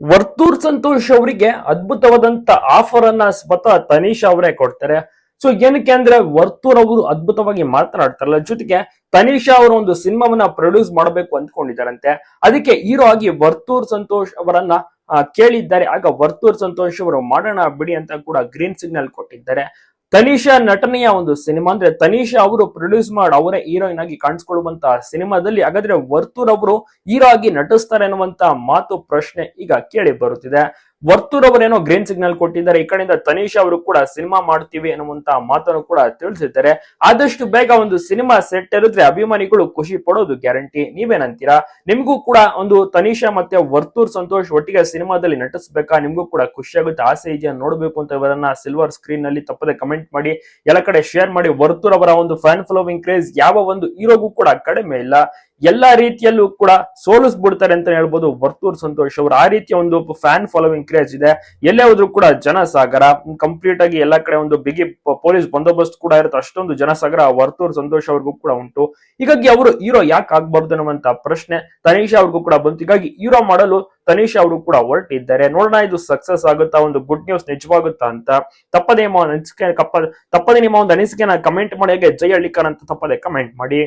ವರ್ತೂರ್ ಸಂತೋಷ್ ಅವರಿಗೆ ಅದ್ಭುತವಾದಂತ ಆಫರ್ ಅನ್ನ ಸ್ವತಃ ತನೀಶಾ ಅವರೇ ಕೊಡ್ತಾರೆ. ಸೊ ಏನಕ್ಕೆ ಅಂದ್ರೆ ವರ್ತೂರ್ ಅವರು ಅದ್ಭುತವಾಗಿ ಮಾತನಾಡ್ತಾರಲ್ಲ, ಜೊತೆಗೆ ತನೀಶಾ ಅವರು ಒಂದು ಸಿನಿಮಾವನ್ನ ಪ್ರೊಡ್ಯೂಸ್ ಮಾಡಬೇಕು ಅಂದ್ಕೊಂಡಿದ್ದಾರಂತೆ. ಅದಕ್ಕೆ ಹೀರೋ ಆಗಿ ವರ್ತೂರ್ ಸಂತೋಷ್ ಅವರನ್ನ ಕೇಳಿದ್ದಾರೆ. ಆಗ ವರ್ತೂರ್ ಸಂತೋಷ್ ಅವರು ಮಾಡೋಣ ಬಿಡಿ ಅಂತ ಕೂಡ ಗ್ರೀನ್ ಸಿಗ್ನಲ್ ಕೊಟ್ಟಿದ್ದಾರೆ. ತನೀಶಾ ನಟನೆಯ ಒಂದು ಸಿನಿಮಾ ಅಂದ್ರೆ ತನಿಷಾ ಅವರು ಪ್ರೊಡ್ಯೂಸ್ ಮಾಡಿ ಅವರೇ ಹೀರೋಯಿನ್ ಆಗಿ ಕಾಣಿಸ್ಕೊಳ್ಳುವಂತ ಸಿನಿಮಾದಲ್ಲಿ ಹಾಗಾದ್ರೆ ವರ್ತೂರ್ ಅವರು ಹೀರೋ ಆಗಿ ನಟಿಸ್ತಾರೆ ಅನ್ನುವಂತ ಮಾತು ಪ್ರಶ್ನೆ ಈಗ ಕೇಳಿ ಬರುತ್ತಿದೆ. ವರ್ತೂರ್ ಅವರೇನೋ ಗ್ರೀನ್ ಸಿಗ್ನಲ್ ಕೊಟ್ಟಿದ್ದಾರೆ. ಈ ಕಡೆಯಿಂದ ತನೀಶ್ ಅವರು ಕೂಡ ಸಿನಿಮಾ ಮಾಡ್ತೀವಿ ಅನ್ನುವಂತ ಮಾತನ್ನು ಕೂಡ ತಿಳಿಸಿದ್ದಾರೆ. ಆದಷ್ಟು ಬೇಗ ಒಂದು ಸಿನಿಮಾ ಸೆಟ್ ಇರಿದ್ರೆ ಅಭಿಮಾನಿಗಳು ಖುಷಿ ಪಡೋದು ಗ್ಯಾರಂಟಿ. ನೀವೇನಂತೀರಾ? ನಿಮ್ಗೂ ಕೂಡ ಒಂದು ತನೀಶಾ ಮತ್ತೆ ವರ್ತೂರ್ ಸಂತೋಷ್ ಒಟ್ಟಿಗೆ ಸಿನಿಮಾದಲ್ಲಿ ನಟಿಸ್ಬೇಕಾ? ನಿಮ್ಗೂ ಕೂಡ ಖುಷಿಯಾಗುತ್ತೆ ಆಸೆ ಇದೆಯಾ? ನೋಡ್ಬೇಕು ಅಂತ ಇವರನ್ನ ಸಿಲ್ವರ್ ಸ್ಕ್ರೀನ್ನಲ್ಲಿ ತಪ್ಪದೆ ಕಮೆಂಟ್ ಮಾಡಿ, ಎಲ್ಲ ಕಡೆ ಶೇರ್ ಮಾಡಿ. ವರ್ತೂರ್ ಅವರ ಒಂದು ಫ್ಯಾನ್ ಫಾಲೋವಿಂಗ್ ಕ್ರೇಜ್ ಯಾವ ಒಂದು ಹೀರೋಗೂ ಕೂಡ ಕಡಿಮೆ ಇಲ್ಲ. ಎಲ್ಲಾ ರೀತಿಯಲ್ಲೂ ಕೂಡ ಸೋಲಿಸ್ಬಿಡ್ತಾರೆ ಅಂತ ಹೇಳ್ಬೋದು. ವರ್ತೂರ್ ಸಂತೋಷ್ ಅವರು ಆ ರೀತಿಯ ಒಂದು ಫ್ಯಾನ್ ಫಾಲೋವಿಂಗ್ ಕ್ರೇಜ್ ಇದೆ. ಎಲ್ಲೇ ಹೋದ್ರು ಕೂಡ ಜನಸಾಗರ ಕಂಪ್ಲೀಟ್ ಆಗಿ ಎಲ್ಲ ಕಡೆ ಒಂದು ಬಿಗಿ ಪೊಲೀಸ್ ಬಂದೋಬಸ್ತ್ ಕೂಡ ಇರುತ್ತೆ. ಅಷ್ಟೊಂದು ಜನಸಾಗರ ವರ್ತೂರ್ ಸಂತೋಷ್ ಅವ್ರಿಗೂ ಕೂಡ ಉಂಟು. ಹೀಗಾಗಿ ಅವರು ಹೀರೋ ಯಾಕೆ ಆಗ್ಬಾರ್ದು ಅನ್ನುವಂತ ಪ್ರಶ್ನೆ ತನೀಶಾ ಅವ್ರಿಗೂ ಕೂಡ ಬಂತು. ಹೀಗಾಗಿ ಹೀರೋ ಮಾಡಲು ತನೀಶಾ ಅವರು ಕೂಡ ಹೊರಟಿದ್ದಾರೆ. ನೋಡೋಣ ಇದು ಸಕ್ಸಸ್ ಆಗುತ್ತಾ? ಒಂದು ಗುಡ್ ನ್ಯೂಸ್ ನಿಜವಾಗುತ್ತಾ ಅಂತ. ತಪ್ಪದೇ ಅನಿಸಿಕೆ ತಪ್ಪದೇ ನಿಮ್ಮ ಒಂದು ಅನಿಸಿಕೆನ ಕಮೆಂಟ್ ಮಾಡಿ. ಹಾಗೆ ಜೈ ಹಳ್ಳಿಕರ್ ಅಂತ ತಪ್ಪದೆ ಕಮೆಂಟ್ ಮಾಡಿ.